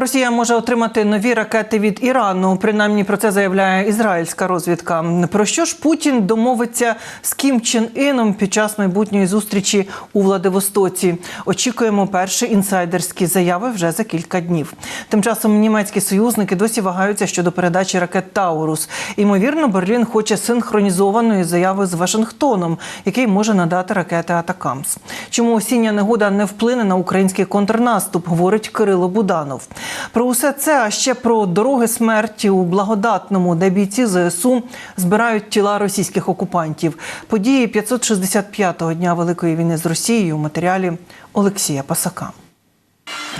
Росія може отримати нові ракети від Ірану. Принаймні про це заявляє ізраїльська розвідка. Про що ж Путін домовиться з Кім Чен Іном під час майбутньої зустрічі у Владивостоці? Очікуємо перші інсайдерські заяви вже за кілька днів. Тим часом німецькі союзники досі вагаються щодо передачі ракет Таурус. Ймовірно, Берлін хоче синхронізованої заяви з Вашингтоном, який може надати ракети Атакамс. Чому осіння негода не вплине на український контрнаступ? Говорить Кирило Буданов. Про усе це, а ще про дороги смерті у благодатному, де бійці ЗСУ збирають тіла російських окупантів. Події 565-го дня Великої війни з Росією у матеріалі Олексія Пасака.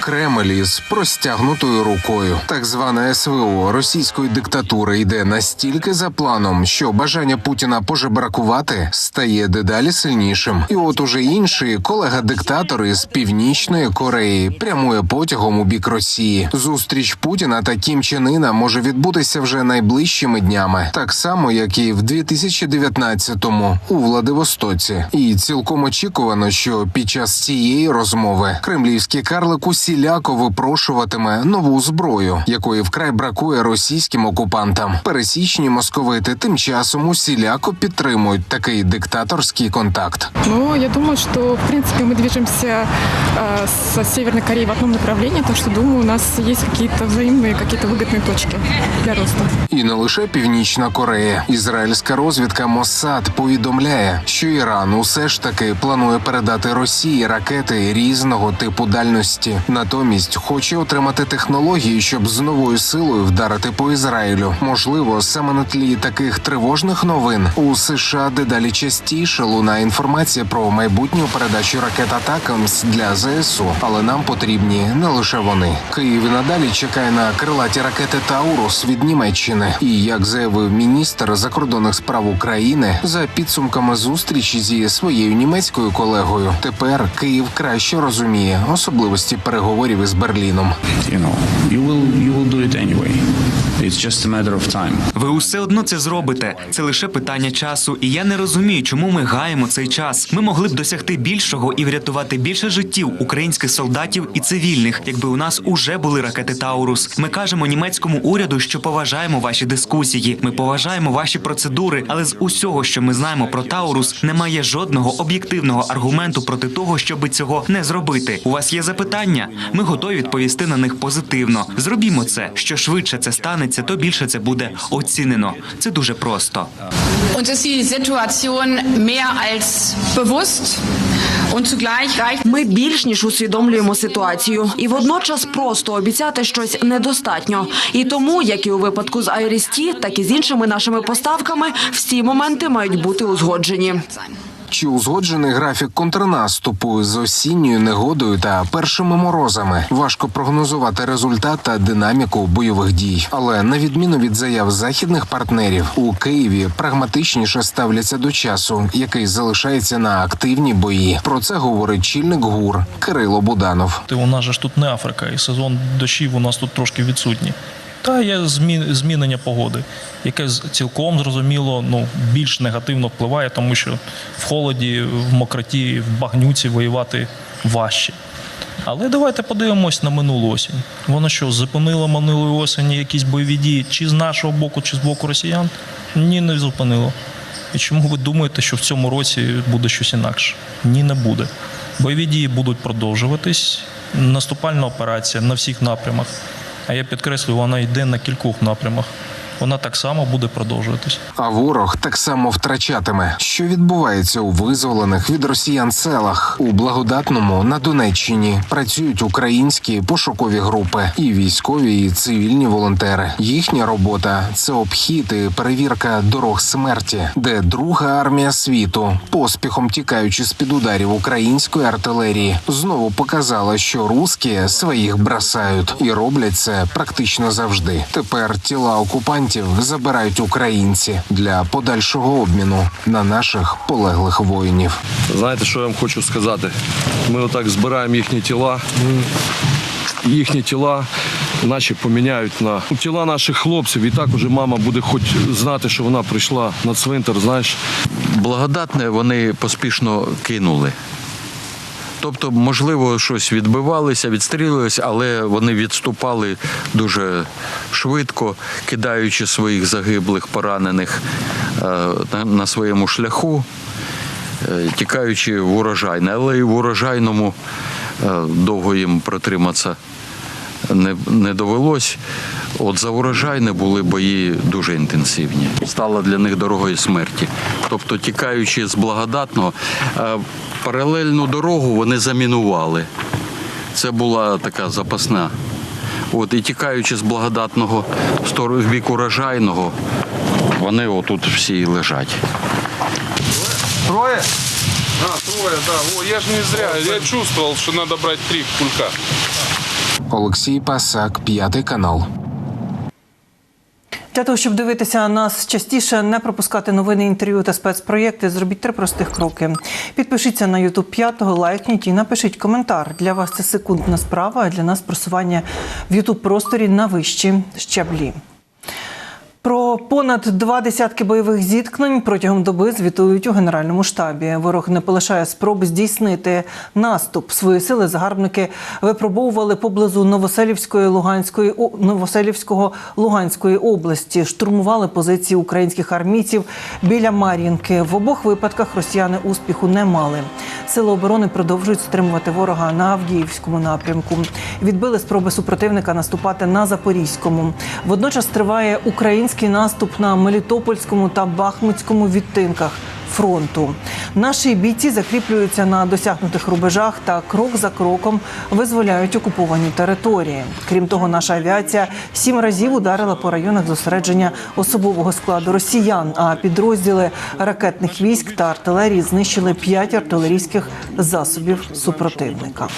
Кремль із простягнутою рукою. Так зване СВО російської диктатури йде настільки за планом, що бажання Путіна пожебракувати стає дедалі сильнішим. І от уже інший колега-диктатор із північної Кореї прямує потягом у бік Росії. Зустріч Путіна та Кім Чен Іна може відбутися вже найближчими днями, так само як і в 2019-му у Владивостоці. І цілком очікувано, що під час цієї розмови кремлівський карлик усіляко випрошуватиме нову зброю, якої вкрай бракує російським окупантам. Пересічні московити тим часом усіляко підтримують такий диктаторський контакт. Ну, я думаю, что, в принципе, мы движемся э, со Северной Кореей в одном направлении, так что, думаю, у нас есть какие-то взаимные, какие-то выгодные точки для роста. І не лише Північна Корея. Ізраїльська розвідка Моссад повідомляє, що Іран усе ж таки планує передати Росії ракети різного типу дальності. Натомість хоче отримати технології, щоб з новою силою вдарити по Ізраїлю. Можливо, саме на тлі таких тривожних новин у США дедалі частіше лунає інформація про майбутню передачу ракет Атакамс для ЗСУ, але нам потрібні не лише вони. Київ і надалі чекає на крилаті ракети Таурус від Німеччини. І як заявив міністр закордонних справ України, за підсумками зустрічі зі своєю німецькою колегою, тепер Київ краще розуміє особливості переговорів із Берліном. you know, you will you will do it anyway. It's just. Ви усе одно це зробите. Це лише питання часу, і я не розумію, чому ми гаємо цей час. Ми могли б досягти більшого і врятувати більше життів українських солдатів і цивільних, якби у нас уже були ракети Таурус. Ми кажемо німецькому уряду, що поважаємо ваші дискусії. Ми поважаємо ваші процедури, але з усього, що ми знаємо про Таурус, немає жодного об'єктивного аргументу проти того, щоби цього не зробити. У вас є запитання? Ми готові відповісти на них позитивно. Зробімо це. Що швидше це станеться, то більше це буде оцінено. Це дуже просто. Ми більш ніж усвідомлюємо ситуацію, і водночас просто обіцяти щось недостатньо. І тому, як і у випадку з Айрісті, так і з іншими нашими поставками, всі моменти мають бути узгоджені. Чи узгоджений графік контрнаступу з осінньою негодою та першими морозами? Важко прогнозувати результат та динаміку бойових дій. Але на відміну від заяв західних партнерів, у Києві прагматичніше ставляться до часу, який залишається на активні бої. Про це говорить чільник ГУР Кирило Буданов. Ти у нас ж тут не Африка, і сезон дощів у нас тут трошки відсутній. Та є змінення погоди, яке цілком зрозуміло ну, більш негативно впливає, тому що в холоді, в мокроті, в багнюці воювати важче. Але давайте подивимось на минулу осінь. Воно що, зупинило минулої осені якісь бойові дії чи з нашого боку, чи з боку росіян? Ні, не зупинило. І чому ви думаєте, що в цьому році буде щось інакше? Ні, не буде. Бойові дії будуть продовжуватись. Наступальна операція на всіх напрямах. А я підкреслюю, вона йде на кількох напрямах. Вона так само буде продовжуватись. А ворог так само втрачатиме. Що відбувається у визволених від росіян селах у благодатному на Донеччині працюють українські пошукові групи, і військові, і цивільні волонтери. Їхня робота це обхід і перевірка дорог смерті, де друга армія світу, поспіхом тікаючи з під ударів української артилерії, знову показала, що русські своїх бросають і роблять це практично завжди. Тепер тіла окупантів забирають українці для подальшого обміну на наших полеглих воїнів. Знаєте, що я вам хочу сказати? Ми отак збираємо їхні тіла. Їхні тіла наші поміняють на тіла наших хлопців. І так уже мама буде хоч знати, що вона прийшла на цвинтар, знаєш. благодатне вони поспішно кинули. Тобто, можливо, щось відбивалися, відстрілилися, але вони відступали дуже швидко, кидаючи своїх загиблих, поранених е, на- своєму шляху, е, тікаючи в урожайне. Але і в урожайному е, довго їм протриматися не, не довелось. От за урожайне були бої дуже інтенсивні. Стала для них дорогою смерті. Тобто, тікаючи з благодатного, е, паралельну дорогу вони замінували. Це була така запасна. От, і тікаючи з благодатного в бік урожайного, вони отут всі лежать. Троє? А, трое, да. О, я же не зря. Я чувствовал, что надо брать три кулька. Олексій Пасак, п'ятий канал. Для того, щоб дивитися нас частіше, не пропускати новини, інтерв'ю та спецпроєкти, зробіть три простих кроки. Підпишіться на YouTube 5, лайкніть і напишіть коментар. Для вас це секундна справа, а для нас просування в YouTube просторі на вищі щаблі. Про понад два десятки бойових зіткнень протягом доби звітують у генеральному штабі. Ворог не полишає спроб здійснити наступ. Свої сили загарбники випробовували поблизу Новоселівської Луганської Новоселівського Луганської області. Штурмували позиції українських армійців біля Мар'їнки. В обох випадках росіяни успіху не мали. Сили оборони продовжують стримувати ворога на Авдіївському напрямку. Відбили спроби супротивника наступати на Запорізькому. Водночас триває український наступ на Мелітопольському та Бахмутському відтинках фронту. Наші бійці закріплюються на досягнутих рубежах та крок за кроком визволяють окуповані території. Крім того, наша авіація сім разів ударила по районах зосередження особового складу росіян. А підрозділи ракетних військ та артилерії знищили п'ять артилерійських засобів супротивника.